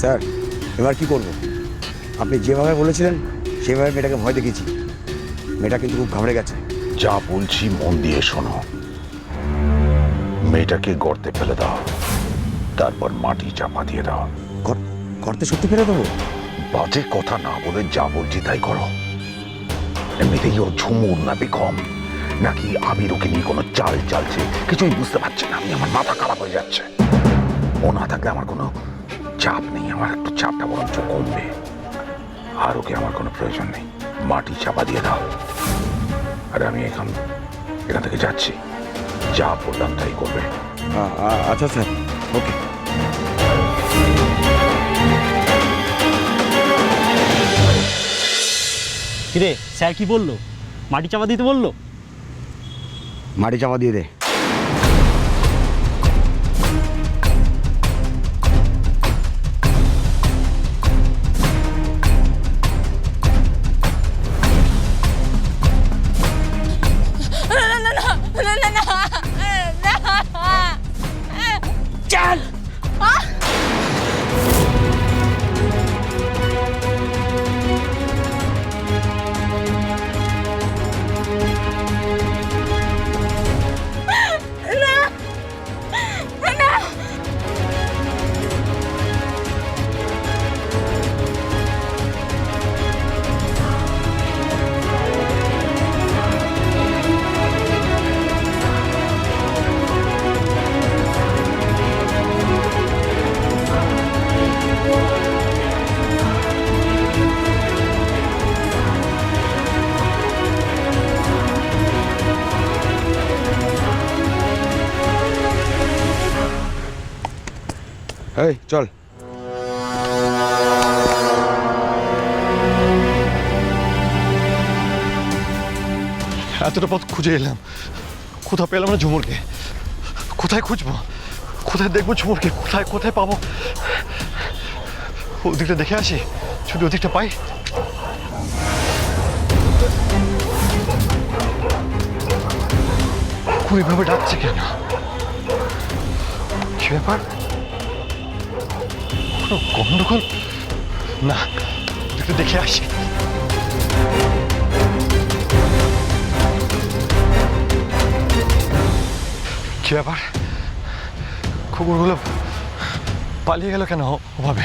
Sir এবার কি করব? আপনি যেভাবে বলেছিলেন সেভাবে মেয়েটাকে ভয় দেখেছি মেয়েটা কিন্তু খুব ঘাবড়ে গেছে। যা বলছি মন দিয়ে শোনো। মেয়েটাকে গর্তে ফেলে দাও। তারপর মাটি চাপা দিয়ে দাও। গর্তে সত্যি ফেলে দেবো? বাজে কথা না বলে যা বলছি তাই করো। এমনিতেই ও ঝুমুর না বেগম নাকি আবির ওকে নিয়ে কোনো চাল চালছে কিছুই বুঝতে পারছি না। আমি আমার মাথা খারাপ হয়ে যাচ্ছে। ও না থাকলে আমার কোনো চাপ নেই আমার একটু চাপটা বরঞ্চ কমবে। আর ওকে আমার কোনো প্রয়োজন নেই। মাটি চাপা দিয়ে দাও। আর আমি এখন এখান থেকে যাচ্ছি। যা বললাম তাই করবে। আচ্ছা স্যার। ওকে। কিরে স্যার কি বলল? মাটি চাপা দিতে বলল? মাটি চাপা দিয়ে দে। এই, চল। এতটা পথ খুঁজে এলাম। কোথাও পেলাম না ঝুমুরকে। কোথায় খুঁজবো? কোথায় দেখব ঝুমুরকে? কোথায় কোথায় পাবো? ওদিকটা দেখে আসি। যদি ওদিকটা পাই। কুড়িভাবে ডাকছে কেন? কি ব্যাপার? কোনো গন্ডগোল? না একটু দেখে আসি। কি ব্যাপার? কুকুরগুলো পালিয়ে গেল কেন ওভাবে?